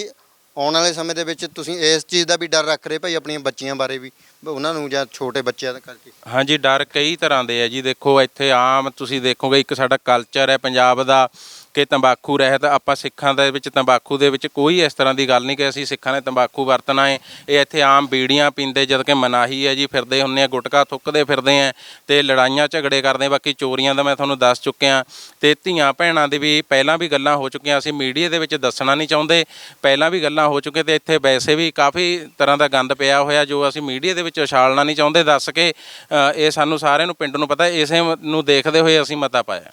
ਆਉਣ ਵਾਲੇ ਸਮੇਂ ਦੇ ਵਿੱਚ ਤੁਸੀਂ ਇਸ ਚੀਜ਼ ਦਾ ਵੀ ਡਰ ਰੱਖ ਰਹੇ ਭਾਈ, ਆਪਣੀਆਂ ਬੱਚੀਆਂ ਬਾਰੇ ਵੀ? ਉਹਨਾਂ ਨੂੰ ਜਾਂ ਛੋਟੇ ਬੱਚਿਆਂ ਦਾ ਕਰਕੇ? ਹਾਂਜੀ, ਡਰ ਕਈ ਤਰ੍ਹਾਂ ਦੇ ਆ ਜੀ। ਦੇਖੋ, ਇੱਥੇ ਆਮ ਤੁਸੀਂ ਦੇਖੋਗੇ, ਇੱਕ ਸਾਡਾ ਕਲਚਰ ਹੈ, ਪੰਜਾਬ ਦਾ ਕਿ ਤੰਬਾਕੂ ਰਹਿਤ, ਆਪਾਂ ਸਿੱਖਾਂ ਦੇ ਵਿੱਚ, ਤੰਬਾਕੂ ਦੇ ਵਿੱਚ ਕੋਈ ਇਸ ਤਰ੍ਹਾਂ ਦੀ ਗੱਲ ਨਹੀਂ ਕਿ ਅਸੀਂ ਸਿੱਖਾਂ ਨੇ ਤੰਬਾਕੂ ਵਰਤਣਾ ਹੈ ਇਹ ਇੱਥੇ ਆਮ ਬੀੜੀਆਂ ਪੀਂਦੇ, ਜਦ ਕਿ ਮਨਾਹੀ ਹੈ ਜੀ, ਫਿਰਦੇ ਹੁੰਨੇ ਆ, ਗੁਟਕਾ ਥੁੱਕਦੇ ਫਿਰਦੇ ਆ ਤੇ ਲੜਾਈਆਂ ਝਗੜੇ ਕਰਦੇ ਬਾਕੀ ਚੋਰੀਆਂ ਦਾ ਮੈਂ ਤੁਹਾਨੂੰ ਦੱਸ ਚੁੱਕਿਆ। ਤੇ ਧੀਆਂ ਭੈਣਾਂ ਦੀ ਵੀ ਪਹਿਲਾਂ ਵੀ ਗੱਲਾਂ ਹੋ ਚੁੱਕੀਆਂ, ਅਸੀਂ ਮੀਡੀਆ ਦੇ ਵਿੱਚ ਦੱਸਣਾ ਨਹੀਂ ਚਾਹੁੰਦੇ। ਪਹਿਲਾਂ ਵੀ ਗੱਲਾਂ ਹੋ ਚੁੱਕੇ ਤੇ ਇੱਥੇ ਵੈਸੇ ਵੀ ਕਾਫੀ ਤਰ੍ਹਾਂ ਦਾ ਗੰਦ ਪਿਆ ਹੋਇਆ ਜੋ ਅਸੀਂ ਮੀਡੀਆ ਦੇ ਵਿੱਚ ਉਛਾਲਣਾ ਨਹੀਂ ਚਾਹੁੰਦੇ ਦੱਸ ਕੇ ਅ, ਇਹ ਸਾਨੂੰ ਸਾਰਿਆਂ ਨੂੰ ਪਿੰਡ ਨੂੰ ਪਤਾ ਇਸੇ ਨੂੰ ਦੇਖਦੇ ਹੋਏ ਅਸੀਂ ਮਤਾ ਪਾਇਆ।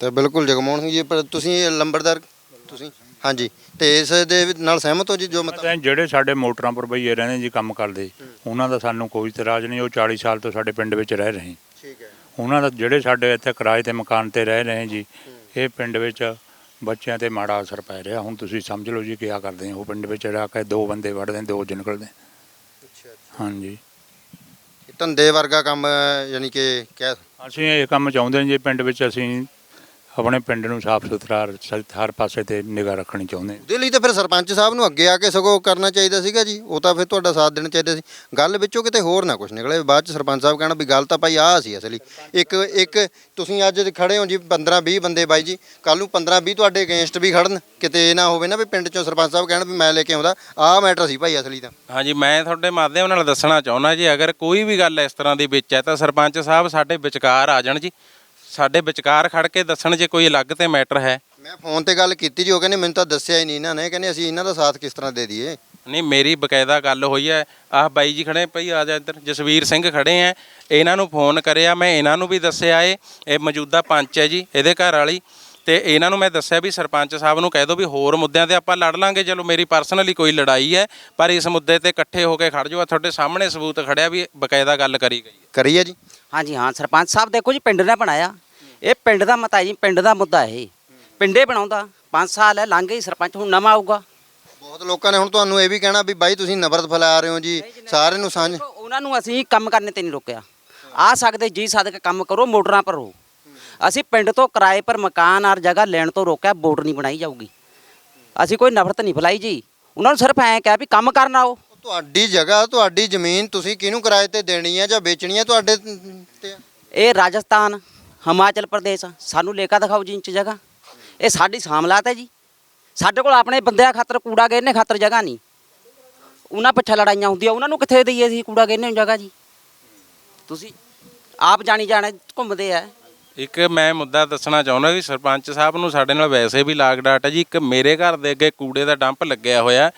ਤੇ ਬਿਲਕੁਲ ਜਗਮੋਹਨ ਸਿੰਘ ਜੀ ਪਰ ਤੁਸੀਂ ਇਹ ਲੰਬੜਦਾਰ ਤੁਸੀਂ? ਹਾਂਜੀ ਤੇ ਇਸ ਦੇ ਵੀ ਨਾਲ ਸਹਿਮਤ ਹੋ ਜੀ ਜੋ ਮਤਲਬ ਜਿਹੜੇ ਸਾਡੇ ਮੋਟਰਾਂ ਪਰ ਬਈਏ ਰਹਿੰਦੇ ਜੀ ਕੰਮ ਕਰਦੇ ਉਹਨਾਂ ਦਾ ਸਾਨੂੰ ਕੋਈ ਇਤਰਾਜ਼ ਨਹੀਂ ਉਹ 40 ਸਾਲ ਤੋਂ ਸਾਡੇ ਪਿੰਡ ਵਿੱਚ ਰਹਿ ਰਹੇ। ਠੀਕ ਹੈ। ਉਹਨਾਂ ਦਾ ਜਿਹੜੇ ਸਾਡੇ ਇੱਥੇ ਕਿਰਾਏ ਤੇ ਮਕਾਨ ਤੇ ਰਹਿ ਰਹੇ ਜੀ ਇਹ ਪਿੰਡ ਵਿੱਚ ਬੱਚਿਆਂ ਤੇ ਮਾੜਾ ਅਸਰ ਪੈ ਰਿਹਾ। ਹੁਣ ਤੁਸੀਂ ਸਮਝ ਲਓ ਜੀ ਕੀ ਕਰਦੇ ਆ ਉਹ ਪਿੰਡ ਵਿੱਚ ਰਹਿ ਕੇ ਦੋ ਬੰਦੇ ਵੜਦੇ ਦੋ ਚ ਨਿਕਲਦੇ। ਅੱਛਾ ਹਾਂਜੀ। ਧੰਦੇ ਵਰਗਾ ਕੰਮ ਯਾਨੀ ਕਿ ਕਹਿ ਅਸੀਂ ਇਹ ਕੰਮ ਚਾਹੁੰਦੇ ਹਾਂ ਜੀ ਪਿੰਡ ਵਿੱਚ ਅਸੀਂ ਆਪਣੇ ਪਿੰਡ ਨੂੰ ਸਾਫ਼ ਸੁਥਰਾ ਸ- ਹਰ ਪਾਸੇ ਤੇ ਨਿਗਾਹ ਰੱਖਣੀ ਚਾਹੁੰਦੇ ਹਾਂ। ਉਹਦੇ ਲਈ ਤਾਂ ਫਿਰ ਸਰਪੰਚ ਸਾਹਿਬ ਨੂੰ ਅੱਗੇ ਆ ਕੇ ਸਗੋਂ ਕਰਨਾ ਚਾਹੀਦਾ ਸੀਗਾ ਜੀ ਉਹ ਤਾਂ ਫਿਰ ਤੁਹਾਡਾ ਸਾਥ ਦੇਣਾ ਚਾਹੀਦਾ ਸੀ। ਗੱਲ ਵਿੱਚੋਂ ਕਿਤੇ ਹੋਰ ਨਾ ਕੁਝ ਨਿਕਲੇ ਬਾਅਦ ਚ ਸਰਪੰਚ ਸਾਹਿਬ ਕਹਿਣਾ ਵੀ ਗੱਲ ਤਾਂ ਭਾਈ ਆਹ ਸੀ ਅਸਲੀ। ਇੱਕ ਇੱਕ ਤੁਸੀਂ ਅੱਜ ਖੜੇ ਹੋ ਜੀ 15 20 ਬੰਦੇ ਬਾਈ ਜੀ ਕੱਲ ਨੂੰ 15 20 ਤੁਹਾਡੇ ਅਗੇਂਸਟ ਵੀ ਖੜਨ ਕਿਤੇ ਇਹ ਨਾ ਹੋਵੇ ਨਾ ਵੀ ਪਿੰਡ ਚੋਂ ਸਰਪੰਚ ਸਾਹਿਬ ਕਹਿਣ ਵੀ ਮੈਂ ਲੈ ਕੇ ਆਉਂਦਾ ਆਹ ਮੈਟਰ ਸੀ ਭਾਈ ਅਸਲੀ ਤਾਂ। ਹਾਂਜੀ ਮੈਂ ਤੁਹਾਡੇ ਮਾਧਿਅਮ ਨਾਲ ਦੱਸਣਾ ਚਾਹੁੰਦਾ ਜੀ ਅਗਰ ਕੋਈ ਵੀ ਗੱਲ ਇਸ ਤਰ੍ਹਾਂ ਦੀ ਵਿੱਚ ਹੈ ਤਾਂ ਸਰਪੰਚ ਸਾਹਿਬ ਸਾਡੇ ਵਿਚਕਾਰ ਆ ਜਾਣ ਜੀ। ਸਾਡੇ ਵਿਚਕਾਰ ਖੜ ਕੇ ਦੱਸਣ ਜੇ ਕੋਈ ਅਲੱਗ ਤੇ ਮੈਟਰ ਹੈ। ਮੈਂ ਫੋਨ ਤੇ ਗੱਲ ਕੀਤੀ ਜੀ ਉਹ ਕਹਿੰਦੇ ਮੈਨੂੰ ਤਾਂ ਦੱਸਿਆ ਹੀ ਨਹੀਂ ਇਹਨਾਂ ਨੇ ਕਹਿੰਦੇ ਅਸੀਂ ਇਹਨਾਂ ਦਾ ਸਾਥ ਕਿਸ ਤਰ੍ਹਾਂ ਦੇ ਦਈਏ? ਨਹੀਂ ਮੇਰੀ ਬਕਾਇਦਾ ਗੱਲ ਹੋਈ ਹੈ ਆਹ ਬਾਈ ਜੀ ਖੜੇ ਭਈ ਆ ਜਾ ਇੱਧਰ ਜਸਵੀਰ ਸਿੰਘ ਖੜੇ ਆ ਇਹਨਾਂ ਨੂੰ ਫੋਨ ਕਰਿਆ ਮੈਂ ਇਹਨਾਂ ਨੂੰ ਵੀ ਦੱਸਿਆ ਏ ਇਹ ਮੌਜੂਦਾ ਪੰਚ ਹੈ ਜੀ ਇਹਦੇ ਘਰ ਵਾਲੀ। ਤੇ ਇਹਨਾਂ ਨੂੰ ਮੈਂ ਦੱਸਿਆ ਵੀ ਸਰਪੰਚ ਸਾਹਿਬ ਨੂੰ ਕਹਿ ਦਿਓ ਵੀ ਹੋਰ ਮੁੱਦਿਆਂ ਤੇ ਆਪਾਂ ਲੜ ਲਾਂਗੇ ਚਲੋ ਮੇਰੀ ਪਰਸਨਲੀ ਕੋਈ ਲੜਾਈ ਹੈ ਪਰ ਇਸ ਮੁੱਦੇ ਤੇ ਇਕੱਠੇ ਹੋ ਕੇ ਖੜ ਜਾਓ ਆਹ ਤੁਹਾਡੇ ਸਾਹਮਣੇ ਸਬੂਤ ਖੜਿਆ ਵੀ ਬਕਾਇਦਾ ਗੱਲ ਕਰੀ ਗਈ ਹੈ। ਕਰੀਏ ਜੀ? ਹਾਂਜੀ ਹਾਂ ਸਰਪੰਚ ਸਾਹਿਬ ਦੇਖੋ ਜੀ ਪਿੰਡ ਨੇ ਬਣਾਇਆ। ਇਹ ਪਿੰਡ ਦਾ ਮਤਾ ਹੈ ਜੀ ਪਿੰਡ ਦਾ ਮੁੱਦਾ ਇਹ। ਪਿੰਡੇ ਬਣਾਉਂਦਾ 5 ਸਾਲ ਹੈ ਲੰਘ ਗਈ ਸਰਪੰਚ ਹੁਣ ਨਵਾਂ ਆਊਗਾ। ਬਹੁਤ ਲੋਕਾਂ ਨੇ ਹੁਣ ਤੁਹਾਨੂੰ ਇਹ ਵੀ ਕਹਿਣਾ ਵੀ ਬਾਈ ਤੁਸੀਂ ਨਫ਼ਰਤ ਫੈਲਾ ਰਹੇ ਹੋ ਜੀ ਸਾਰਿਆਂ ਨੂੰ ਸਾਂਝ ਉਹਨਾਂ ਨੂੰ ਅਸੀਂ ਕੰਮ ਕਰਨੇ ਤੇ ਨਹੀਂ ਰੋਕਿਆ। ਆ ਸਕਦੇ ਜੀ ਸਦਕ ਕੰਮ ਕਰੋ ਮੋਟਰਾਂ ਪਰ ਰੋ ਅਸੀਂ ਪਿੰਡ ਤੋਂ ਕਿਰਾਏ ਪਰ ਮਕਾਨ ਔਰ ਜਗ੍ਹਾ ਲੈਣ ਤੋਂ ਰੋਕਿਆ ਵੋਟ ਨਹੀਂ ਬਣਾਈ ਜਾਊਗੀ। ਅਸੀਂ ਕੋਈ ਨਫ਼ਰਤ ਨਹੀਂ ਫੈਲਾਈ ਜੀ। ਉਹਨਾਂ ਨੂੰ ਸਿਰਫ ਐਂ ਕਿਹਾ ਵੀ ਕੰਮ ਕਰਨ ਆਓ। ਤੁਹਾਡੀ ਜਗ੍ਹਾ ਤੁਹਾਡੀ ਜ਼ਮੀਨ ਤੁਸੀਂ ਕਿਹਨੂੰ ਕਿਰਾਏ ਤੇ ਦੇਣੀ ਹੈ ਜਾਂ ਵੇਚਣੀ ਹੈ ਤੁਹਾਡੇ ਤੇ ਆ? ਇਹ ਰਾਜਸਥਾਨ ਹਿਮਾਚਲ ਪ੍ਰਦੇਸ਼ ਸਾਨੂੰ ਲੇਖਾ ਦਿਖਾਓ ਜੀ ਇੰਚ ਜਗ੍ਹਾ। ਇਹ ਸਾਡੀ ਸਾਮਲਾਤ ਹੈ ਜੀ। ਸਾਡੇ ਕੋਲ ਆਪਣੇ ਬੰਦਿਆਂ ਖਾਤਰ ਕੂੜਾ ਗੇਰਨੇ ਖਾਤਰ ਜਗ੍ਹਾ ਨਹੀਂ। ਉਹਨਾਂ ਪਿੱਛੇ ਲੜਾਈਆਂ ਹੁੰਦੀਆਂ ਉਹਨਾਂ ਨੂੰ ਕਿੱਥੇ ਦਈਏ ਅਸੀਂ ਕੂੜਾ ਗੇਰਨੇ ਨੂੰ ਜਗ੍ਹਾ ਜੀ? ਤੁਸੀਂ ਆਪ ਜਾਣੀ ਜਾਣੇ ਘੁੰਮਦੇ ਆ। ਇੱਕ ਮੈਂ ਮੁੱਦਾ ਦੱਸਣਾ ਚਾਹੁੰਦਾ ਵੀ ਸਰਪੰਚ ਸਾਹਿਬ ਨੂੰ ਸਾਡੇ ਨਾਲ ਵੈਸੇ ਵੀ ਲਾਗ ਡਾਟ ਹੈ ਜੀ, ਇੱਕ ਮੇਰੇ ਘਰ ਦੇ ਅੱਗੇ ਕੂੜੇ ਦਾ ਡੰਪ ਲੱਗਿਆ ਹੋਇਆ,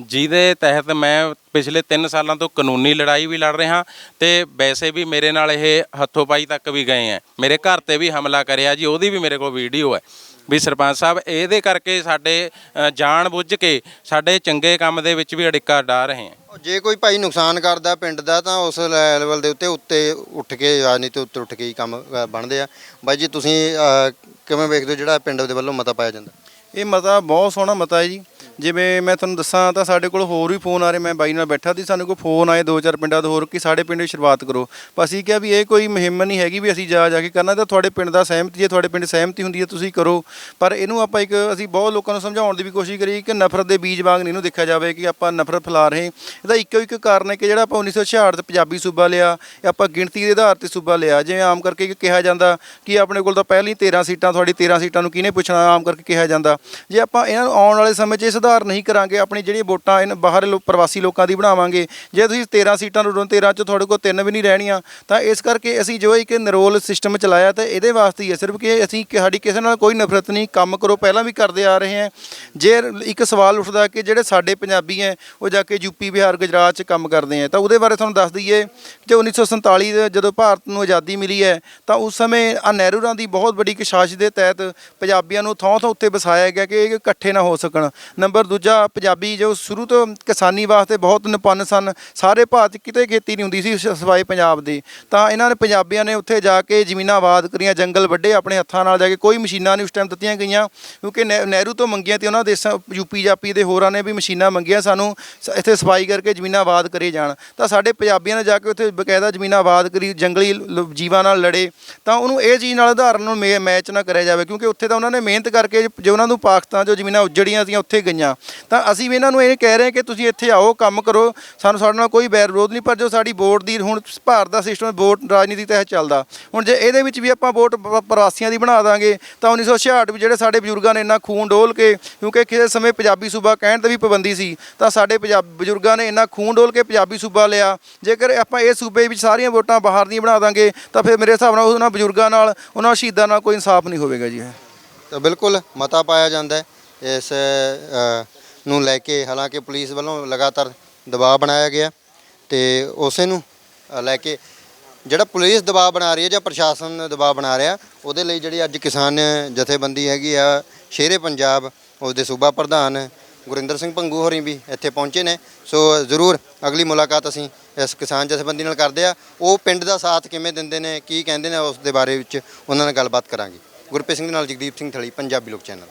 ਜਿਹਦੇ ਤਹਿਤ ਮੈਂ ਪਿਛਲੇ 3 ਸਾਲਾਂ ਤੋਂ ਕਾਨੂੰਨੀ ਲੜਾਈ ਵੀ ਲੜ ਰਿਹਾ ਤੇ ਵੈਸੇ ਵੀ ਮੇਰੇ ਨਾਲ ਇਹ ਹੱਥੋਂ ਪਾਈ ਤੱਕ ਵੀ ਗਏ ਆ ਮੇਰੇ ਘਰ ਤੇ ਵੀ ਹਮਲਾ ਕਰਿਆ ਜੀ, ਉਹਦੀ ਵੀ ਮੇਰੇ ਕੋਲ ਵੀਡੀਓ ਹੈ। ਵੀ ਸਰਪੰਚ ਸਾਹਿਬ ਇਹਦੇ ਕਰਕੇ ਸਾਡੇ ਅ, ਜਾਣ ਬੁੱਝ ਕੇ ਸਾਡੇ ਚੰਗੇ ਕੰਮ ਦੇ ਵਿੱਚ ਵੀ ਅੜਿੱਕਾ ਡਾ ਰਹੇ ਆ ਜੇ ਕੋਈ ਭਾਈ ਨੁਕਸਾਨ ਕਰਦਾ ਪਿੰਡ ਦਾ ਤਾਂ ਉਸ ਲੈਵਲ ਦੇ ਉੱਤੇ ਉੱਤੇ ਉੱਠ ਕੇ ਰਾਜਨੀਤੀ ਉੱਤੇ ਉੱਠ ਕੇ ਹੀ ਕੰਮ ਅ, ਬਣਦੇ ਆ। ਬਾਈ ਜੀ ਤੁਸੀਂ ਅ, ਕਿਵੇਂ ਵੇਖਦੇ ਹੋ ਜਿਹੜਾ ਪਿੰਡ ਦੇ ਵੱਲੋਂ ਮਤਾ ਪਾਇਆ ਜਾਂਦਾ? ਇਹ ਮਤਾ ਬਹੁਤ ਸੋਹਣਾ ਮਤਾ ਹੈ ਜੀ। ਜਿਵੇਂ ਮੈਂ ਤੁਹਾਨੂੰ ਦੱਸਾਂ ਤਾਂ ਸਾਡੇ ਕੋਲ ਹੋਰ ਵੀ ਫੋਨ ਆ ਰਹੇ, ਮੈਂ ਬਾਈ ਨਾਲ ਬੈਠਾ ਸੀ ਸਾਨੂੰ ਕੋਈ ਫੋਨ ਆਏ ਦੋ ਚਾਰ ਪਿੰਡਾਂ ਤੋਂ, ਹੋਰ ਕਿ ਸਾਡੇ ਪਿੰਡ ਦੀ ਸ਼ੁਰੂਆਤ ਕਰੋ। ਪਰ ਅਸੀਂ ਕਿਹਾ ਵੀ ਇਹ ਕੋਈ ਮੁਹਿੰਮ ਨਹੀਂ ਹੈਗੀ ਵੀ ਅਸੀਂ ਜਾ ਜਾ ਕੇ ਕਰਨਾ, ਤਾਂ ਤੁਹਾਡੇ ਪਿੰਡ ਦਾ ਸਹਿਮਤੀ, ਜੇ ਤੁਹਾਡੇ ਪਿੰਡ ਸਹਿਮਤੀ ਹੁੰਦੀ ਹੈ ਤੁਸੀਂ ਕਰੋ। ਪਰ ਇਹਨੂੰ ਆਪਾਂ ਇੱਕ, ਅਸੀਂ ਬਹੁਤ ਲੋਕਾਂ ਨੂੰ ਸਮਝਾਉਣ ਦੀ ਵੀ ਕੋਸ਼ਿਸ਼ ਕਰੀ ਕਿ ਨਫ਼ਰਤ ਦੇ ਬੀਜ ਵਾਂਗ ਨਹੀਂ ਇਹਨੂੰ ਦੇਖਿਆ ਜਾਵੇ ਕਿ ਆਪਾਂ ਨਫ਼ਰਤ ਫੈਲਾ ਰਹੇ ਇਹਦਾ ਇੱਕੋ ਇੱਕ ਕਾਰਨ ਹੈ ਕਿ ਜਿਹੜਾ ਆਪਾਂ 1966 ਤੇ ਪੰਜਾਬੀ ਸੂਬਾ ਲਿਆ ਆਪਾਂ ਗਿਣਤੀ ਦੇ ਆਧਾਰ ਤੇ ਸੂਬਾ ਲਿਆ, ਜਿਵੇਂ ਆਮ ਕਰਕੇ ਕਿ ਕਿਹਾ ਜਾਂਦਾ ਕਿ ਆਪਣੇ ਕੋਲ ਤਾਂ ਪਹਿਲਾਂ ਹੀ 13 ਸੀਟਾਂ, ਤੁਹਾਡੀ 13 ਸੀਟਾਂ ਨੂੰ ਕਿਹਨੇ ਪੁੱਛਣਾ, ਆਮ ਕਰਕੇ ਕਿਹਾ ਜਾਂਦਾ। ਜੇ ਆਪਾਂ ਇਹਨਾਂ ਨੂੰ ਆਉਣ ਵਾਲੇ ਸਮੇਂ 'ਚ ਇਹ ਸੁਧਾਰ ਨਹੀਂ ਕਰਾਂਗੇ, ਆਪਣੀ ਜਿਹੜੀਆਂ ਵੋਟਾਂ ਇਹਨਾਂ ਬਾਹਰ ਲੋ, ਪ੍ਰਵਾਸੀ ਲੋਕਾਂ ਦੀ ਬਣਾਵਾਂਗੇ। ਜੇ ਤੁਸੀਂ 13 ਸੀਟਾਂ ਨੂੰ 13 'ਚ ਤੁਹਾਡੇ ਕੋਲ ਤਿੰਨ ਵੀ ਨਹੀਂ ਰਹਿਣੀਆਂ, ਤਾਂ ਇਸ ਕਰਕੇ ਅਸੀਂ ਜੋ ਇੱਕ ਨਰੋਲ ਸਿਸਟਮ ਚਲਾਇਆ, ਤਾਂ ਇਹਦੇ ਵਾਸਤੇ ਹੀ ਹੈ। ਸਿਰਫ ਕਿ ਅਸੀਂ ਸਾਡੀ ਕਿਸੇ ਨਾਲ ਕੋਈ ਨਫ਼ਰਤ ਨਹੀਂ, ਕੰਮ ਕਰੋ, ਪਹਿਲਾਂ ਵੀ ਕਰਦੇ ਆ ਰਹੇ ਹਾਂ। ਜੇ ਇੱਕ ਸਵਾਲ ਉੱਠਦਾ ਕਿ ਜਿਹੜੇ ਸਾਡੇ ਪੰਜਾਬੀ ਹੈ, ਉਹ ਜਾ ਕੇ ਯੂਪੀ ਬਿਹਾਰ, ਗੁਜਰਾਤ 'ਚ ਕੰਮ ਕਰਦੇ ਆ ਤਾਂ ਉਹਦੇ ਬਾਰੇ ਤੁਹਾਨੂੰ ਦੱਸ ਦਈਏ ਕਿ 1947 ਦੇ ਜਦੋਂ ਭਾਰਤ ਨੂੰ ਆਜ਼ਾਦੀ ਮਿਲੀ ਹੈ, ਤਾਂ ਉਸ ਸਮੇਂ ਆ ਨਹਿਰੂਆਂ ਦੀ ਬਹੁਤ ਵੱਡੀ ਇੱਕ ਸਾਜ਼ਿਸ਼ ਦੇ ਤਹਿਤ ਪੰਜਾਬੀਆਂ ਨੂੰ ਥਾਂ ਥਾਂ ਉੱਤੇ ਵਸਾਇਆ ਗਿਆ ਕਿ ਇਹ ਇਕੱਠੇ ਨਾ ਹੋ ਸਕਣ। ਨੰਬਰ ਦੂਜਾ ਪੰਜਾਬੀ ਜੋ ਸ਼ੁਰੂ ਤੋਂ ਕਿਸਾਨੀ ਵਾਸਤੇ ਬਹੁਤ ਨਿਪੰਨ ਸਨ, ਸਾਰੇ ਭਾਰਤ ਕਿਤੇ ਖੇਤੀ ਨਹੀਂ ਹੁੰਦੀ ਸੀ ਸ- ਸਿਵਾਏ ਪੰਜਾਬ ਦੀ। ਤਾਂ ਇਹਨਾਂ ਨੇ ਪੰਜਾਬੀਆਂ ਨੇ ਉੱਥੇ ਜਾ ਕੇ ਜ਼ਮੀਨਾਂ ਆਬਾਦ ਕਰੀਆਂ, ਜੰਗਲ ਵੱਡੇ ਆਪਣੇ ਹੱਥਾਂ ਨਾਲ ਜਾ ਕੇ ਕੋਈ ਮਸ਼ੀਨਾਂ ਨਹੀਂ ਉਸ ਟਾਈਮ ਦਿੱਤੀਆਂ ਗਈਆਂ, ਕਿਉਂਕਿ ਨਹਿ- ਨਹਿਰੂ ਤੋਂ ਮੰਗੀਆਂ ਤੇ ਉਹਨਾਂ ਦੇਸ਼ਾਂ ਯੂਪੀ ਜਾਪੀ ਦੇ ਹੋਰਾਂ ਨੇ ਵੀ ਮਸ਼ੀਨਾਂ ਮੰਗੀਆਂ ਸਾਨੂੰ ਸ- ਇੱਥੇ ਸਫ਼ਾਈ ਕਰਕੇ ਜ਼ਮੀਨਾਂ ਆਬਾਦ ਕਰੇ ਜਾਣ। ਤਾਂ ਸਾਡੇ ਪੰਜਾਬੀਆਂ ਨੇ ਜਾ ਕੇ ਉੱਥੇ ਬਕਾਇਦਾ ਜ਼ਮੀਨਾਂ ਆਬਾਦ ਕਰੀ, ਜੰਗਲੀ ਲ- ਜੀਵਾਂ ਨਾਲ ਲੜੇ। ਤਾਂ ਉਹਨੂੰ ਇਹ ਚੀਜ਼ ਨਾਲ ਉਦਾਹਰਨ ਨੂੰ ਮੇ- ਮੈਚ ਨਾ ਕਰਿਆ ਜਾਵੇ, ਕਿਉਂਕਿ ਉੱਥੇ ਤਾਂ ਉਹਨਾਂ ਨੇ ਮਿਹਨਤ ਕਰਕੇ ਜੇ ਉਹਨਾਂ ਨੂੰ ਪਾਕਿਸਤਾਨ ਜੋ ਜ਼ਮੀਨਾਂ ਉੱਜੜੀਆਂ ਸੀਆਂ, ਉੱਥੇ ਗਈਆਂ। ਤਾਂ ਅਸੀਂ ਵੀ ਇਹਨਾਂ ਨੂੰ ਇਹ ਕਹਿ ਰਹੇ ਕਿ ਤੁਸੀਂ ਇੱਥੇ ਆਓ, ਕੰਮ ਕਰੋ। ਸਾਨੂੰ ਸਾਡੇ ਨਾਲ ਕੋਈ ਬੈਰ ਵਿਰੋਧ ਨਹੀਂ, ਪਰ ਜੋ ਸਾਡੀ ਵੋਟ ਦੀ ਹੁਣ ਭਾਰਤ ਦਾ ਸਿਸਟਮ ਵੋਟ ਰਾਜਨੀਤੀ ਤਹਿਤ ਚੱਲਦਾ। ਹੁਣ ਜੇ ਇਹਦੇ ਵਿੱਚ ਵੀ ਆਪਾਂ ਵੋਟ ਪ੍ਰਵਾਸੀਆਂ ਦੀ ਬਣਾ ਦਾਂਗੇ, ਤਾਂ 1966 ਵਿੱਚ ਜਿਹੜੇ ਸਾਡੇ ਬਜ਼ੁਰਗਾਂ ਨੇ ਇੰਨਾ ਖੂਨ ਡੋਲ ਕੇ, ਕਿਉਂਕਿ ਕਿਸੇ ਸਮੇਂ ਪੰਜਾਬੀ ਸੂਬਾ ਕਹਿਣ ਤੇ ਵੀ ਪਾਬੰਦੀ ਸੀ, ਤਾਂ ਸਾਡੇ ਪੰਜਾਬ ਬਜ਼ੁਰਗਾਂ ਨੇ ਇੰਨਾ ਖੂਨ ਡੋਲ ਕੇ ਪੰਜਾਬੀ ਸੂਬਾ ਲਿਆ। ਜੇਕਰ ਆਪਾਂ ਇਹ ਸੂਬੇ ਵਿੱਚ ਸਾਰੀਆਂ ਵੋਟਾਂ ਬਾਹਰ ਦੀਆਂ ਬਣਾ ਦਾਂਗੇ, ਤਾਂ ਫਿਰ ਮੇਰੇ ਹਿਸਾਬ ਨਾਲ ਉਹਨਾਂ ਬਜ਼ੁਰਗਾਂ ਨਾਲ, ਉਹਨਾਂ ਸ਼ਹੀਦਾਂ ਨਾਲ ਕੋਈ ਇਨਸਾਫ ਨਹੀਂ ਹੋਵੇਗਾ ਜੀ। ਤਾਂ ਬਿਲਕੁਲ ਮਤਾ ਪਾਇਆ ਜਾਂਦਾ ਹੈ। ਇਸ ਨੂੰ ਲੈ ਕੇ, ਹਾਲਾਂਕਿ ਪੁਲਿਸ ਵੱਲੋਂ ਲਗਾਤਾਰ ਦਬਾਅ ਬਣਾਇਆ ਗਿਆ ਤੇ ਉਸੇ ਨੂੰ ਲੈ ਕੇ ਜਿਹੜਾ ਪੁਲਿਸ ਦਬਾਅ ਬਣਾ ਰਹੀ ਹੈ ਜਾਂ ਪ੍ਰਸ਼ਾਸਨ ਦਬਾਅ ਬਣਾ ਰਿਹਾ, ਉਹਦੇ ਲਈ ਜਿਹੜੀ ਅੱਜ ਕਿਸਾਨ ਜਥੇਬੰਦੀ ਹੈਗੀ ਆ, ਸ਼ੇਰੇ ਪੰਜਾਬ ਉਹਦੇ ਸੂਬਾ ਪ੍ਰਧਾਨ ਗੁਰਿੰਦਰ ਸਿੰਘ ਭੰਗੂ ਹੋਰੀ ਵੀ ਇੱਥੇ ਪਹੁੰਚੇ ਨੇ। ਸੋ ਜ਼ਰੂਰ ਅਗਲੀ ਮੁਲਾਕਾਤ ਅਸੀਂ ਇਸ ਕਿਸਾਨ ਜਥੇਬੰਦੀ ਨਾਲ ਕਰਦੇ ਆ ਉਹ ਪਿੰਡ ਦਾ ਸਾਥ ਕਿਵੇਂ ਦਿੰਦੇ ਨੇ, ਕੀ ਕਹਿੰਦੇ ਨੇ, ਉਸ ਦੇ ਬਾਰੇ ਵਿੱਚ ਉਹਨਾਂ ਨਾਲ ਗੱਲਬਾਤ ਕਰਾਂਗੇ। ਗੁਰਪ੍ਰੀਤ ਸਿੰਘ ਨਾਲ ਜਗਦੀਪ ਸਿੰਘ ਥਲੀ, ਪੰਜਾਬੀ ਲੋਕ ਚੈਨਲ।